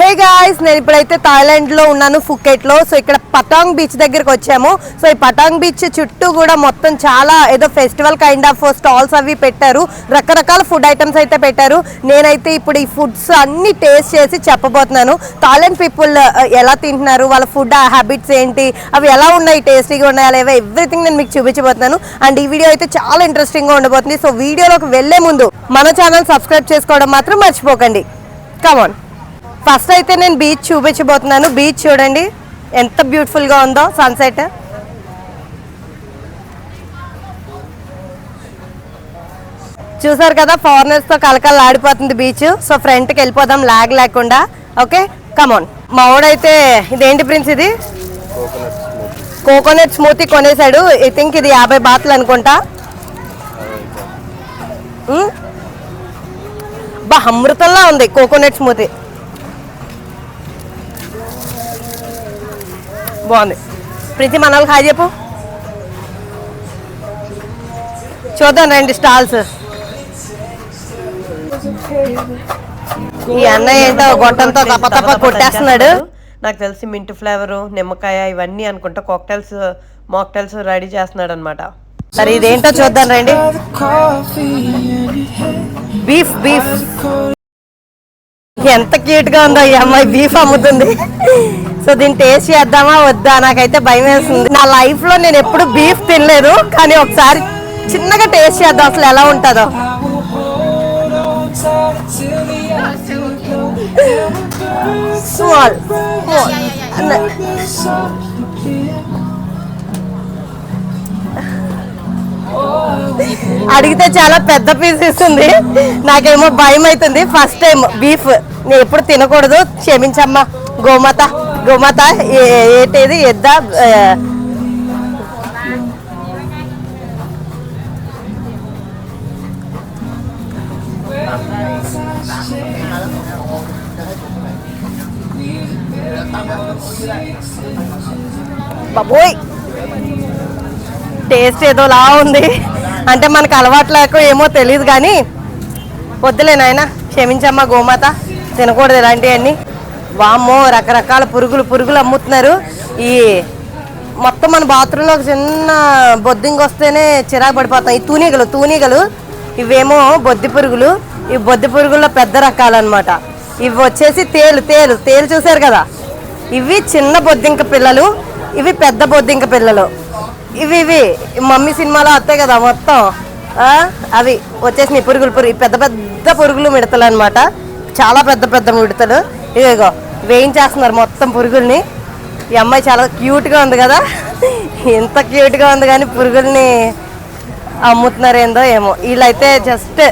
Hey guys నేను ఇప్పుడైతే థాయిలాండ్లో ఉన్నాను ఫుకెట్లో. సో ఇక్కడ పటాంగ్ బీచ్ దగ్గరికి వచ్చాము. సో ఈ పటాంగ్ బీచ్ చుట్టూ కూడా మొత్తం చాలా ఏదో ఫెస్టివల్ కైండ్ ఆఫ్ స్టాల్స్ అవి పెట్టారు. రకరకాల ఫుడ్ ఐటమ్స్ అయితే పెట్టారు. నేనైతే ఇప్పుడు ఈ ఫుడ్స్ అన్ని టేస్ట్ చేసి చెప్పబోతున్నాను. థాయిలాండ్ పీపుల్ ఎలా తింటున్నారు? వాళ్ళ ఫుడ్ హ్యాబిట్స్ ఏంటి? అవి ఎలా ఉన్నాయి? టేస్టీగా ఉన్నాయా? లేవా? ఎవ్రీథింగ్ నేను మీకు చూపించబోతున్నాను. అండ్ ఈ వీడియో అయితే చాలా ఇంట్రెస్టింగ్గా ఉండబోతుంది. సో వీడియోలోకి వెళ్ళే ముందు మన ఛానల్ సబ్స్క్రైబ్ చేసుకోవడం మాత్రం మర్చిపోకండి. కమాన్ ఫస్ట్ అయితే నేను బీచ్ చూపించబోతున్నాను. బీచ్ చూడండి. ఎంత బ్యూటిఫుల్గా ఉందో సన్సెట్ చూసారు కదా ఫారినర్స్తో కలకల ఆడిపోతుంది బీచ్. సో ఫ్రంట్కి వెళ్ళిపోదాం లాగ్ లేకుండా. ఓకే? కమోన్ మా వాడైతే ఇదేంటి ప్రిన్స్ ఇది? కోకోనట్ స్మూతీ కొనేసాడు ఐ థింక్ ఇది యాభై బాతులు అనుకుంటా. బా అమృతంలా ఉంది కోకోనట్ స్మూతీ బాగుంది. ప్రీతి మన హాయ్ చెప్పు. చూద్దాం రండి స్టాల్స్. ఈ అన్నయ్య ఏంటో గొట్టంతో తప్ప తప్ప కొట్టేస్తున్నాడు. నాకు తెలిసి మింట్ ఫ్లేవర్ నిమ్మకాయ ఇవన్నీ అనుకుంటా కాక్టైల్స్ మాక్టైల్స్ రెడీ చేస్తున్నాడు అనమాట సరే ఇదేంటో చూద్దాం రండి. Beef beef. ఎంత క్యూట్గా ఉందో ఈ అమ్మాయి బీఫ్ అమ్ముతుంది. సో దీన్ని టేస్ట్ చేద్దామా వద్దా? నాకైతే భయం వేస్తుంది. నా లైఫ్లో నేను ఎప్పుడు బీఫ్ తినలేదు కానీ ఒకసారి చిన్నగా టేస్ట్ చేద్దాం అసలు ఎలా ఉంటుందో. స్మాల్ అడిగితే చాలా పెద్ద పీస్ ఇస్తుంది. నాకేమో భయం అవుతుంది. ఫస్ట్ టైం బీఫ్ నేను ఎప్పుడు తినకూడదు. క్షమించమ్మా. గోమాత గోమాత ఏ- ఏంటిది? ఎద్దా బాబోయ్. టేస్ట్ ఏదోలా ఉంది. అంటే మనకు అలవాటు ఏమో తెలియదు కానీ వద్దులే నాయన. క్షమించమ్మా గోమాత. తినకూడదు ఇలాంటివన్నీ. వామ్మో రకరకాల పురుగులు పురుగులు అమ్ముతున్నారు. ఈ మొత్తం మన బాత్రూంలో ఒక చిన్న బొద్దింగ్ వస్తేనే చిరాకు పడిపోతాం. ఈ తూనీగలు తూనీగలు ఇవేమో బొద్ది పురుగులు. ఈ బొద్ది పురుగుల్లో పెద్ద రకాలన్నమాట. ఇవి వచ్చేసి తేలు తేలు తేలు చూసారు కదా? ఇవి చిన్న బొద్దింక పిల్లలు ఇవి పెద్ద బొద్దింక పిల్లలు. ఇవి ఇవి మమ్మీ సినిమాలో వస్తాయి కదా మొత్తం. అవి వచ్చేసినాయి పురుగులు పురుగు పెద్ద పెద్ద పురుగులు మిడతలు అనమాట చాలా పెద్ద పెద్ద మిడతలు. ఇదిగో వేయించేస్తున్నారు మొత్తం పురుగుల్ని. ఈ అమ్మాయి చాలా క్యూట్గా ఉంది కదా. ఎంత క్యూట్గా ఉంది కానీ పురుగుల్ని అమ్ముతున్నారు ఏందో ఏమో. వీళ్ళైతే జస్ట్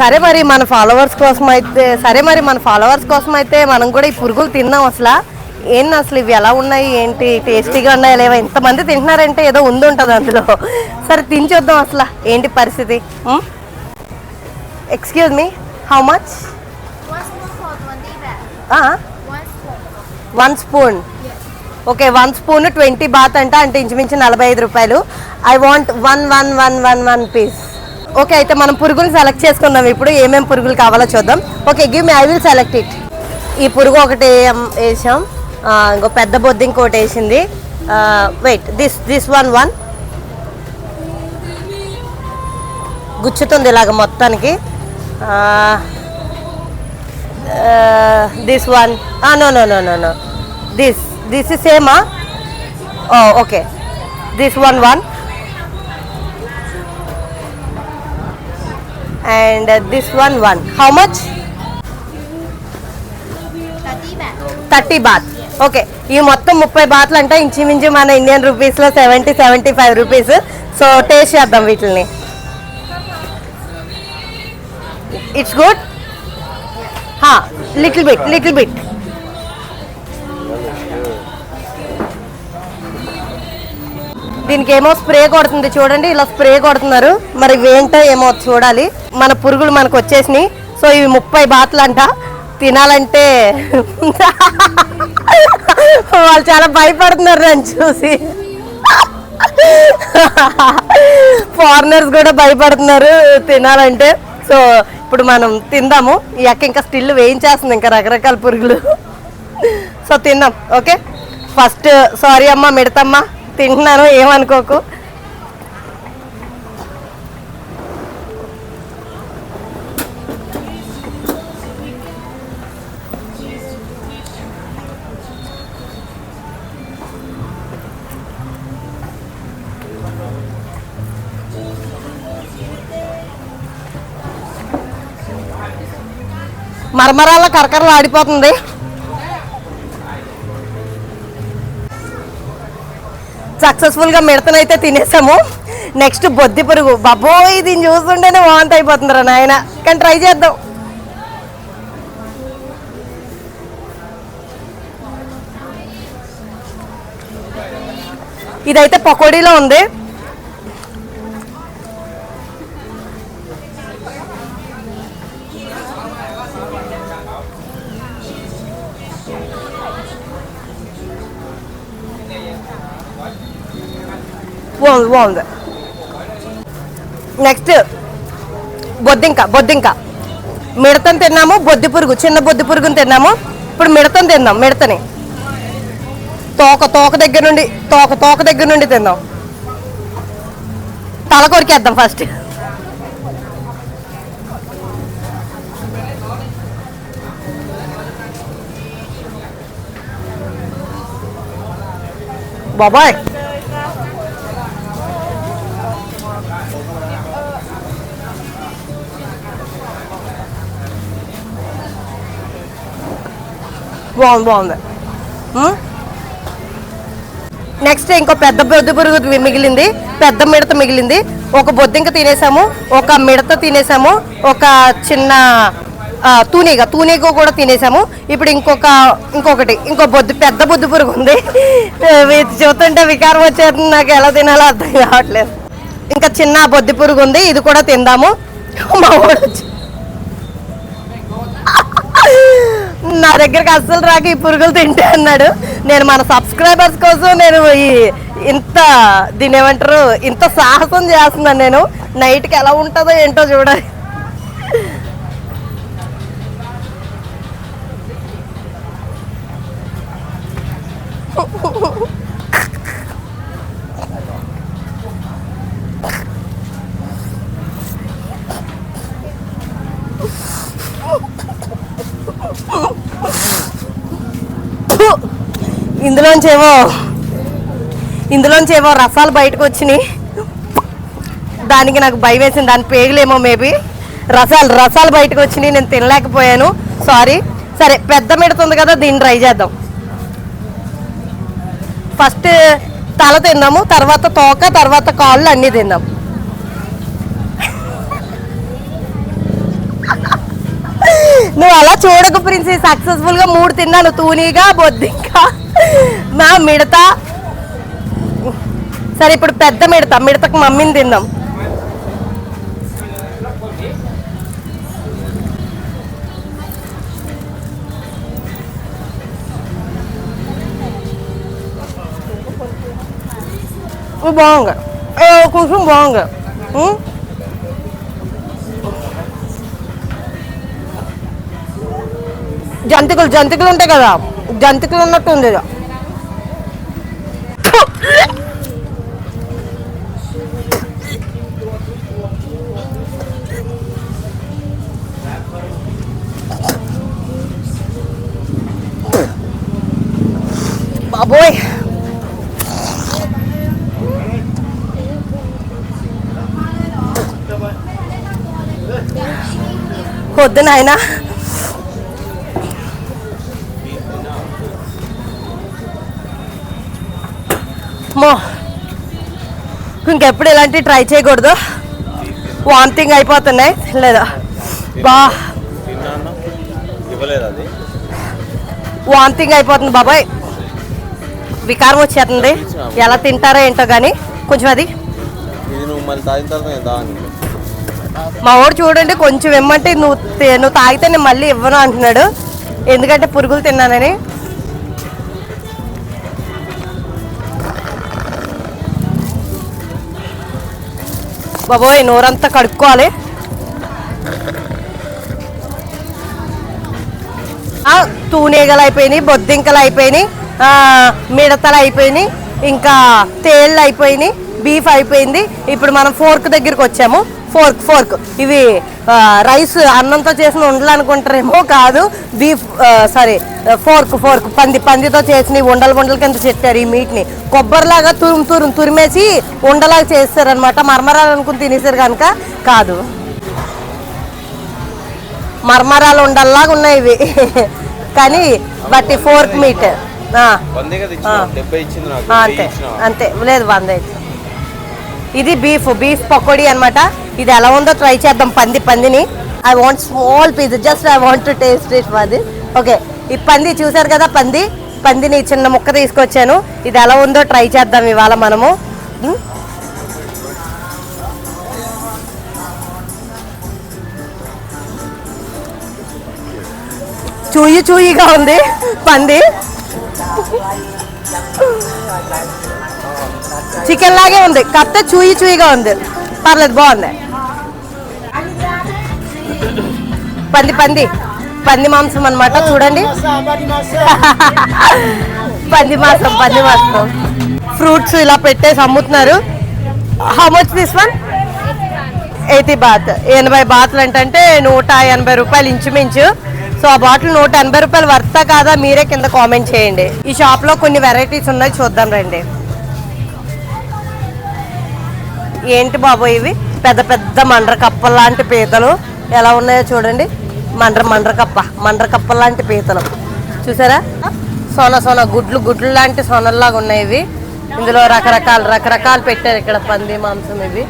సరే మరి మన ఫాలోవర్స్ కోసం అయితే సరే మరి మన ఫాలోవర్స్ కోసం అయితే మనం కూడా ఈ పురుగులు తిన్నాం అసలు. ఏంది అసలు ఇవి ఎలా ఉన్నాయి ఏంటి? టేస్టీగా ఉన్నాయా లేవా? ఇంతమంది తింటున్నారంటే ఏదో ఉంది ఉంటుంది అందులో. సరే తిని చూద్దాం అసలు. ఏంటి పరిస్థితి? Excuse me how much one spoon okay one spoon twenty baht అంట అంటే ఇంచుమించు నలభై ఐదు రూపాయలు. I want one one one one one piece okay అయితే మనం పురుగులు సెలెక్ట్ చేసుకుందాం ఇప్పుడు. ఏమేమి పురుగులు కావాలో చూద్దాం. Okay give me I will select it ఈ పురుగు ఒకటి ఏం- వేసాం. ఇంకో పెద్ద బొద్ది ఇంకోటి వేసింది. Wait this this one one గుచ్చుతుంది ఇలాగ మొత్తానికి. This one no no no no no this this is సేమా okay this one one and this one one how much baht. Thirty baht okay ఈ మొత్తం ముప్పై బాత్లు అంటే ఇంచుమించు మన ఇండియన్ రూపీస్లో seventy seventy five rupees so taste చేద్దాం వీటిని it's good little bit little bit దీనికి ఏమో స్ప్రే కొడుతుంది చూడండి ఇలా స్ప్రే కొడుతున్నారు. మరి ఇవేంటో ఏమో చూడాలి. మన పురుగులు మనకు వచ్చేసినాయి. సో ఇవి ముప్పై బాతులు అంట తినాలంటే వాళ్ళు చాలా భయపడుతున్నారు నన్ను చూసి. ఫారినర్స్ కూడా భయపడుతున్నారు తినాలంటే. సో ఇప్పుడు మనం తిందాము. ఈ అక్క ఇంకా స్టిల్ వేయించేస్తుంది ఇంకా రకరకాల పురుగులు. సో తిందాం ఓకే ఫస్ట్ సారీ అమ్మ మిడతమ్మ తింటున్నాను ఏమనుకోకు. మరమరాల కరకరలు ఆడిపోతుంది. సక్సెస్ఫుల్గా మిడతనైతే తినేసాము. నెక్స్ట్ బొద్ది పురుగు. బాబోయ్ దీన్ని చూస్తుంటేనే వాంత అయిపోతుందిరా నాయన. కానీ ట్రై చేద్దాం. ఇదైతే పకోడీలో ఉంది. బాగుంది బాగుంది. నెక్స్ట్ బొద్దింక బొద్దింక. మిడతని తిన్నాము బొద్ది పురుగు చిన్న బొద్ది పురుగుని తిన్నాము. ఇప్పుడు మిడతని తిందాం మిడతని. తోక తోక దగ్గర నుండి తోక తోక దగ్గర నుండి తిందాం. తల కొరికేద్దాం ఫస్ట్ బాబాయ్. బాగుంది బాగుంది. నెక్స్ట్ ఇంకో పెద్ద బొద్దు పురుగు మిగిలింది. పెద్ద మిడత మిగిలింది. ఒక బొద్దింక తినేసాము. ఒక మిడత తినేసాము. ఒక చిన్న ఆ, తూనీగ తూనీగ కూడా తినేసాము. ఇప్పుడు ఇంకొక ఇంకొకటి ఇంకో బొద్దు పెద్ద బొద్దు పురుగు ఉంది. చూస్తుంటే వికారం వచ్చేది నాకు ఎలా తినాలో అర్థం కావట్లేదు. ఇంకా చిన్న బొద్ది పురుగు ఉంది. ఇది కూడా తిందాము. మా వాడు వచ్చి నా దగ్గరికి అస్సలు రాక ఈ పురుగులు తింటే అన్నాడు. నేను మన సబ్స్క్రైబర్స్ కోసం నేను ఈ ఇంత దీని ఏమంటారు ఇంత సాహసం చేస్తున్నాను నేను. నైట్కి ఎలా ఉంటుందో ఏంటో చూడాలి. ఫు! ఇందులోంచేమో ఇందులోంచేమో రసాలు బయటకు వచ్చినాయి. దానికి నాకు భయం వేసింది దాని పేగులేమో మేబీ. రసాలు రసాలు బయటకు వచ్చినాయి నేను తినలేకపోయాను. సారీ సరే పెద్ద మిడతుంది కదా దీన్ని ట్రై చేద్దాం. ఫస్ట్ తల తిందాము తర్వాత తోక తర్వాత కాళ్ళు అన్నీ తిందాం నువ్వు అలా చూడకు ప్రిన్సీ సక్సెస్ఫుల్గా మూడు తిన్నాను తూనీగా బొద్దింకా. మా మిడత. సరే ఇప్పుడు పెద్ద మిడత. మిడతకు మమ్మీని తిందాం. ఇది బాగుంది. కొంచెం బాగుంది. జంతికలు జంతికలు ఉంటాయి కదా జంతికలు ఉన్నట్టు ఉంది బాబోయ్. వద్దు నాయనా. ఇంకెప్పుడు ఇలాంటివి ట్రై చేయకూడదు. వామిటింగ్ అయిపోతున్నాయి. లేదా? బా. వాంతింగ్ వామిటింగ్ అయిపోతుంది బాబాయ్. వికారం వచ్చేస్తుంది. ఎలా తింటారో ఏంటో కానీ కొంచెం అది. మా వాడు చూడండి కొంచెం ఇమ్మంటే నువ్వు నువ్వు తాగితే నేను మళ్ళీ ఇవ్వను అంటున్నాడు. ఎందుకంటే పురుగులు తిన్నానని. బాబోయ్ నోరంతా కడుక్కోవాలి. తూనేగలు అయిపోయినాయి బొద్దింకలు అయిపోయినాయి మిడతలు అయిపోయినాయి ఇంకా తేళ్ళు అయిపోయినాయి బీఫ్ అయిపోయింది. ఇప్పుడు మనం ఫోర్క్ దగ్గరికి వచ్చాము. Fork fork. ఇవి రైస్ అన్నంతో చేసిన ఉండలు అనుకుంటారేమో కాదు. బీఫ్ సారీ ఫోర్క్ ఫోర్క్ పంది పందితో చేసిన ఉండలు ఉండల కింద చెట్టారు ఈ మీట్ని. కొబ్బరిలాగా తురుము తురుము తురిమేసి ఉండలాగా చేస్తారనమాట మరమరాలు అనుకుని తినేసారు కనుక కాదు. మర్మరాలు ఉండల్లాగా ఉన్నాయి ఇవి. కానీ బట్టి ఫోర్క్ మీట్. అంతే? అంతే. లేదు వంద అయితే. ఇది బీఫ్ బీఫ్ పకోడీ అన్నమాట. ఇది ఎలా ఉందో ట్రై చేద్దాం పంది పందిని. I want small piece just I want to taste it అది ఓకే ఈ పంది చూసారు కదా పంది? పందిని చిన్న ముక్క తీసుకొచ్చాను. ఇది ఎలా ఉందో ట్రై చేద్దాం ఇవాళ మనము. Hmm? చూయి చూయిగా ఉంది పంది. చికెన్ లాగే ఉంది. కాకపోతే చూయి చూయిగా ఉంది. పర్లేదు బాగుంది. పంది పంది. పంది మాంసం అన్నమాట చూడండి. పంది మాంసం పంది మాంసం. ఫ్రూట్స్ ఇలా పెట్టేసి అమ్ముతున్నారు. How much this one eighty baht ఎనభై బాత్లు ఏంటంటే నూట ఎనభై రూపాయలు ఇంచుమించు. సో ఆ బాటిల్ నూట ఎనభై రూపాయలు వర్తా కాదా? మీరే కింద కామెంట్ చేయండి. ఈ షాప్లో కొన్ని వెరైటీస్ ఉన్నాయి చూద్దాం రండి. ఏంటి బాబు ఇవి? పెద్ద పెద్ద మండ్ర కప్ప లాంటి పీతలు. ఎలా ఉన్నాయో చూడండి. మండ్ర మండ్ర కప్ప మండ్ర కప్ప లాంటి పీతలు. చూసారా? సోన సోన గుడ్లు గుడ్లు లాంటి సోనల్లాగా ఉన్నాయి ఇవి. ఇందులో రకరకాల రకరకాలు పెట్టారు ఇక్కడ పంది మాంసం ఇవి.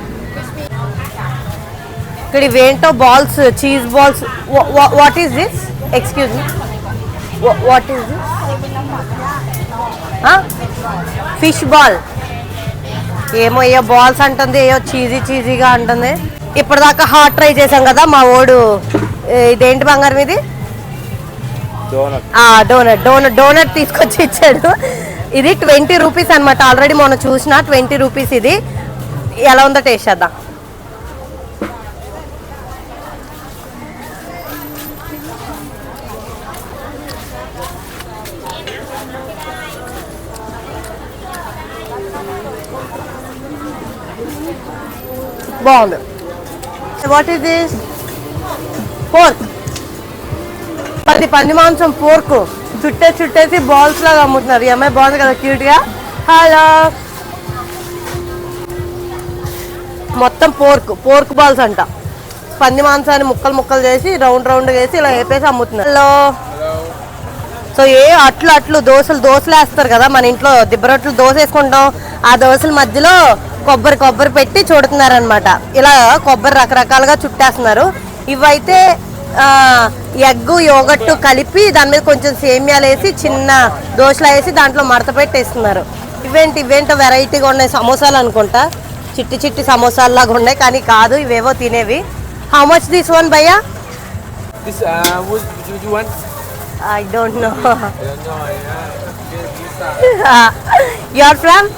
ఇక్కడ ఇవేంటో balls cheese balls. What is this excuse me what is this fish ball ఏమో ఏ బాల్స్ అంటుంది ఏయో చీజీ చీజీగా అంటుంది. ఇప్పటిదాకా హాట్ ట్రై చేసాం కదా మా ఓడు ఇదేంటి బంగారం ఇది? డోనట్. డోనట్ డోనట్ తీసుకొచ్చి ఇచ్చాడు. ఇది ట్వంటీ రూపీస్ అనమాట ఆల్రెడీ మొన్న చూసిన ట్వంటీ రూపీస్ ఇది. ఎలా ఉందో టేస్ట్ చేద్దాం. బాగుంది. వాట్ ఈస్ దిస్ పోర్క్ పది పంది మాంసం పోర్క్ చుట్టే చుట్టేసి బాల్స్ లాగా అమ్ముతున్నారు. ఈ అమ్మాయి బాగుంది కదా క్యూట్గా హలో మొత్తం పోర్క్ పోర్క్ బాల్స్ అంట. పంది మాంసాన్ని ముక్కలు ముక్కలు చేసి రౌండ్ రౌండ్ వేసి ఇలా వేపేసి అమ్ముతున్నారు. హలో సో ఏ అట్లు అట్లు దోశలు దోశలు వేస్తారు కదా మన ఇంట్లో దిబ్బరొట్లు దోశ వేసుకుంటాం. ఆ దోశల మధ్యలో కొబ్బరి కొబ్బరి పెట్టి చూడుతున్నారు అనమాట ఇలా కొబ్బరి రకరకాలుగా చుట్టేస్తున్నారు. ఇవైతే ఎగ్గు యోగట్టు కలిపి దాని మీద కొంచెం సేమియాలు వేసి చిన్న దోశలు వేసి దాంట్లో మడత పెట్టేస్తున్నారు. ఇవేంటి ఇవేంటో వెరైటీగా ఉన్నాయి సమోసాలు అనుకుంటా. చిట్టి చిట్టి సమోసాలు లాగా ఉన్నాయి కానీ కాదు ఇవేవో తినేవి. హౌ మచ్ దిస్ వన్ భయ్యా? I don't know you are from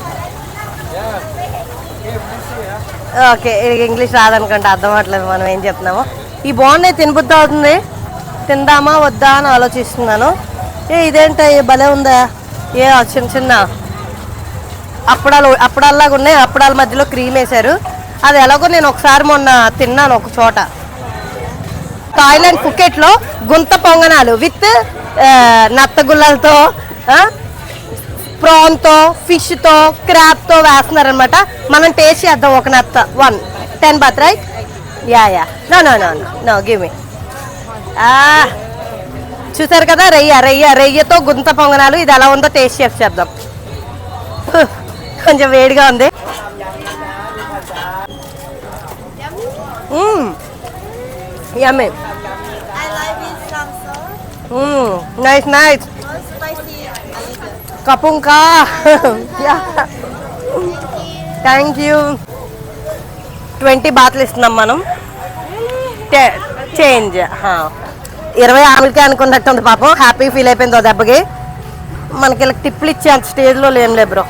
okay English రాదనుకుంటే అర్థం అవ్వట్లేదు మనం ఏం చెప్తున్నామో. ఈ బాగున్నాయి తినబుద్ధి అవుతుంది. తిందామా వద్దా అని ఆలోచిస్తున్నాను. ఏ ఇదేంట ఏ భలే ఉందా? ఏ చిన్న చిన్న అప్పడాలు అప్పడాల్లాగా ఉన్నాయి. అప్పడాల మధ్యలో క్రీమ్ వేశారు. అది ఎలాగో నేను ఒకసారి మొన్న తిన్నాను ఒక చోట. థాయిలాండ్ కుకెట్లో గుంత పొంగనాలు విత్ నత్తగుల్లలతో ప్రాన్తో ఫిష్తో క్రాప్తో వేస్తున్నారనమాట మనం టేస్ట్ చేద్దాం ఒక నత్త. One ten baht right yeah yeah no no no no give me చూసారు కదా? రొయ్య రొయ్య రొయ్యతో గుంత పొంగనాలు. ఇది ఎలా ఉందో టేస్ట్ చేసి చేద్దాం. కొంచెం వేడిగా ఉంది. యమ్మే. నైస్ నైస్ కపుంకా థ్యాంక్ యూ ట్వంటీ బాత్లు ఇస్తున్నాం మనం. చేంజ్ ఇరవై ఆరులకే అనుకున్నట్టుంది పాపం. హ్యాపీ ఫీల్ అయిపోయింది ఓ దెబ్బకి. మనకి ఇలా టిప్లు ఇచ్చే అంత స్టేజ్లో లేం లే బ్రో.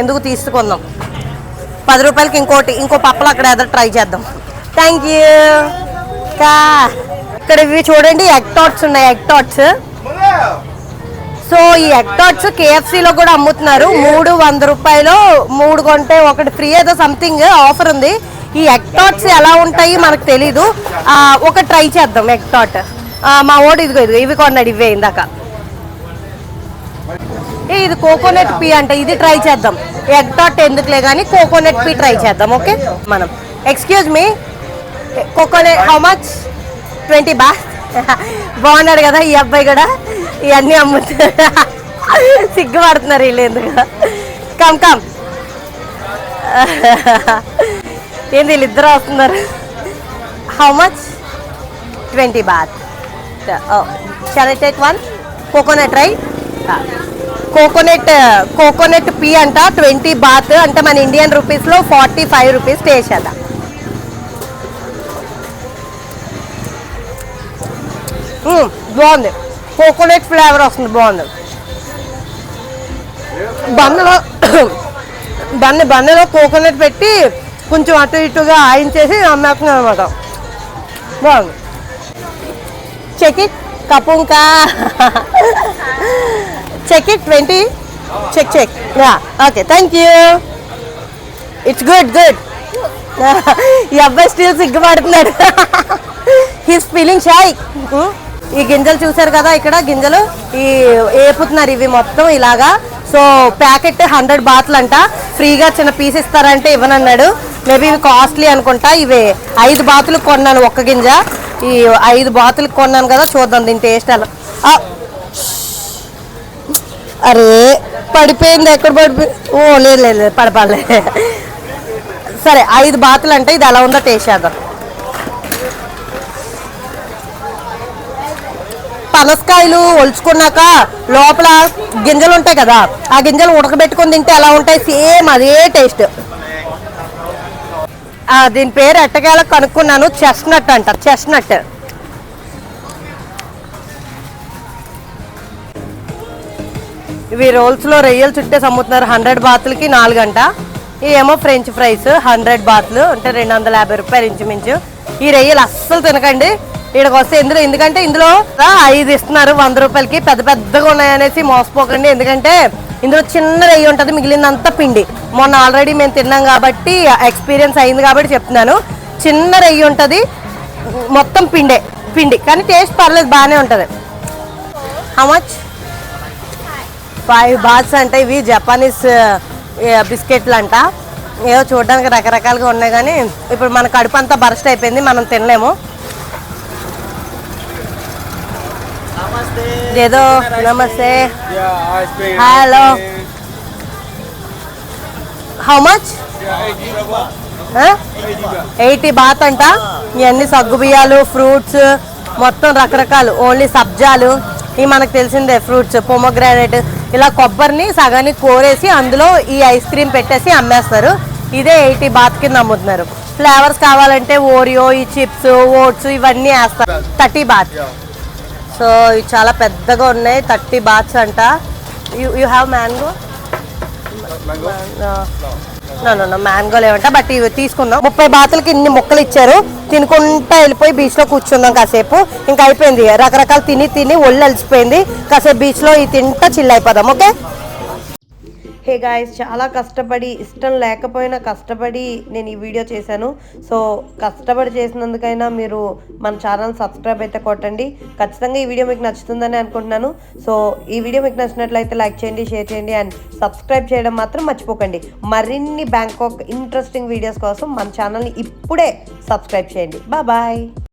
ఎందుకు తీసుకుందాం? పది రూపాయలకి ఇంకోటి ఇంకో పప్పలు అక్కడ ఏదో ట్రై చేద్దాం. థ్యాంక్ యూ కా ఇక్కడ ఇవి చూడండి ఎగ్ టాట్స్ ఉన్నాయి ఎగ్ టాట్స్ సో ఈ ఎగ్ టాట్స్ కేఎఫ్సీలో కూడా అమ్ముతున్నారు. మూడు వంద రూపాయలు మూడు కొంటే ఒకటి ఫ్రీ ఏదో సంథింగ్ ఆఫర్ ఉంది. ఈ ఎగ్ టాట్స్ ఎలా ఉంటాయి మనకు తెలీదు. ఒక ట్రై చేద్దాం ఎగ్ టాట్ మా ఓడి ఇదిగో ఇదిగో ఇవి కొన్నాడు ఇవే ఇందాక. ఇది కోకోనట్ పీ అంటే ఇది ట్రై చేద్దాం. ఎగ్ టాట్ ఎందుకులే కానీ కోకోనట్ పీ ట్రై చేద్దాం ఓకే? మనం. Excuse me coconut how much twenty బా బాగున్నాడు కదా ఈ అబ్బాయి కూడా. ఇవన్నీ అమ్ముతాడు సిగ్గుపడుతున్నారు వీళ్ళు ఎందుకు? కమ్ కమ్ ఏంది వీళ్ళిద్దరు వస్తున్నారు? How much twenty baht shall take one coconut right coconut coconut P అంట ట్వంటీ బాత్ అంటే మన ఇండియన్ రూపీస్లో ఫార్టీ ఫైవ్ రూపీస్ పే చేద్దాం బాగుంది. కోకోనట్ ఫ్లేవర్ వస్తుంది బాగుంది. బన్నులో బన్ను బన్నులో కోకోనట్ పెట్టి కొంచెం అటు ఇటుగా ఆయించేసి అమ్మేస్తున్నాం అనమాట బాగుంది. Check it కపుంకా. Check it twenty. Check check. Okay thank you. It's good good. ఈ అబ్బాయి స్టిల్ సిగ్గుపడుతున్నాడు. He's feeling shy. ఈ గింజలు చూసారు కదా ఇక్కడ గింజలు ఈ ఏపుతున్నారు ఇవి మొత్తం ఇలాగా. సో ప్యాకెట్ హండ్రెడ్ బాత్లు అంట. ఫ్రీగా చిన్న పీస్ ఇస్తారంటే ఇవ్వనన్నాడు. మేబీ ఇవి కాస్ట్లీ అనుకుంటా. ఇవి ఐదు బాతులు కొన్నాను ఒక్క గింజ. ఈ ఐదు బాతులు కొన్నాను కదా చూద్దాం దీని టేస్ట్ అలా అరే పడిపోయింది ఎక్కడ పడిపోయి ఓ లేదు లేదు పడపాలే. సరే ఐదు బాతులు అంటే ఇది ఎలా ఉందో టేస్ట్ చేద్దాం. పనసకాయలు ఒలుచుకున్నాక లోపల గింజలు ఉంటాయి కదా ఆ గింజలు ఉడకబెట్టుకుని తింటే ఎలా ఉంటాయి? సేమ్ అదే టేస్ట్. దీని పేరు ఎట్టకేలా కనుక్కున్నాను? చెస్ట్నట్ అంట చెస్ట్నట్. ఇవి రోల్స్లో రొయ్యలు చుట్టేసి అమ్ముతున్నారు హండ్రెడ్ బాతులకి నాలుగు గంట ఇవేమో ఫ్రెంచ్ ఫ్రైస్ హండ్రెడ్ బాతులు అంటే రెండు వందల యాభై రూపాయలు ఇంచుమించు. ఈ రొయ్యలు అస్సలు తినకండి. ఇక్కడికి వస్తే ఇందులో ఎందుకంటే ఇందులో ఐదు ఇస్తున్నారు వంద రూపాయలకి. పెద్ద పెద్దగా ఉన్నాయనేసి మోసపోకండి. ఎందుకంటే ఇందులో చిన్న రెయ్యి ఉంటుంది మిగిలిందంతా పిండి. మొన్న ఆల్రెడీ మేము తిన్నాం కాబట్టి ఎక్స్పీరియన్స్ అయింది కాబట్టి చెప్తున్నాను. చిన్న రెయ్యి ఉంటుంది మొత్తం పిండే పిండి. కానీ టేస్ట్ పర్లేదు బాగానే ఉంటుంది. హౌ మచ్ ఫైవ్ బాత్స్ అంటే ఇవి జపానీస్ బిస్కెట్లు అంట. ఏదో చూడడానికి రకరకాలుగా ఉన్నాయి కానీ ఇప్పుడు మన కడుపు అంతా బరస్ట్ అయిపోయింది మనం తినలేము. ఏదో నమస్తే hello how much eighty baht అంట. ఇవన్నీ సగ్గు బియ్యాలు ఫ్రూట్స్ మొత్తం రకరకాలు ఓన్లీ సబ్జాలు. ఇవి మనకు తెలిసిందే ఫ్రూట్స్ పొమోగ్రానైట్ ఇలా కొబ్బరిని సగానికి కోరేసి అందులో ఈ ఐస్ క్రీమ్ పెట్టేసి అమ్మేస్తారు. ఇదే ఎయిటీ బాత్ కింద అమ్ముతున్నారు. ఫ్లేవర్స్ కావాలంటే ఓరియో ఈ చిప్స్ ఓట్స్ ఇవన్నీ వేస్తారు. థర్టీ బాత్ సో ఇవి చాలా పెద్దగా ఉన్నాయి థర్టీ బాత్స్ అంట. You you have mango no mango లేవంట బట్ ఇవి తీసుకుందాం. ముప్పై బాతులకి ఇన్ని మొక్కలు ఇచ్చారు. తినుకుంటా వెళ్ళిపోయి బీచ్లో కూర్చుందాం కాసేపు. ఇంకా అయిపోయింది. రకరకాలు తిని తిని ఒళ్ళు అలసిపోయింది. కాసేపు బీచ్లో ఇది తింటా చిల్ అయిపోదాం ఓకే హే గాయస్ చాలా కష్టపడి ఇష్టం లేకపోయినా కష్టపడి నేను ఈ వీడియో చేశాను. సో కష్టపడి చేసినందుకైనా మీరు మన ఛానల్ సబ్స్క్రైబ్ అయితే కొట్టండి. ఖచ్చితంగా ఈ వీడియో మీకు నచ్చుతుందని అనుకుంటున్నాను. సో ఈ వీడియో మీకు నచ్చినట్లయితే లైక్ చేయండి షేర్ చేయండి అండ్ సబ్స్క్రైబ్ చేయడం మాత్రం మర్చిపోకండి. మరిన్ని బ్యాంకాక్ ఇంట్రెస్టింగ్ వీడియోస్ కోసం మన ఛానల్ని ఇప్పుడే సబ్స్క్రైబ్ చేయండి. బాయ్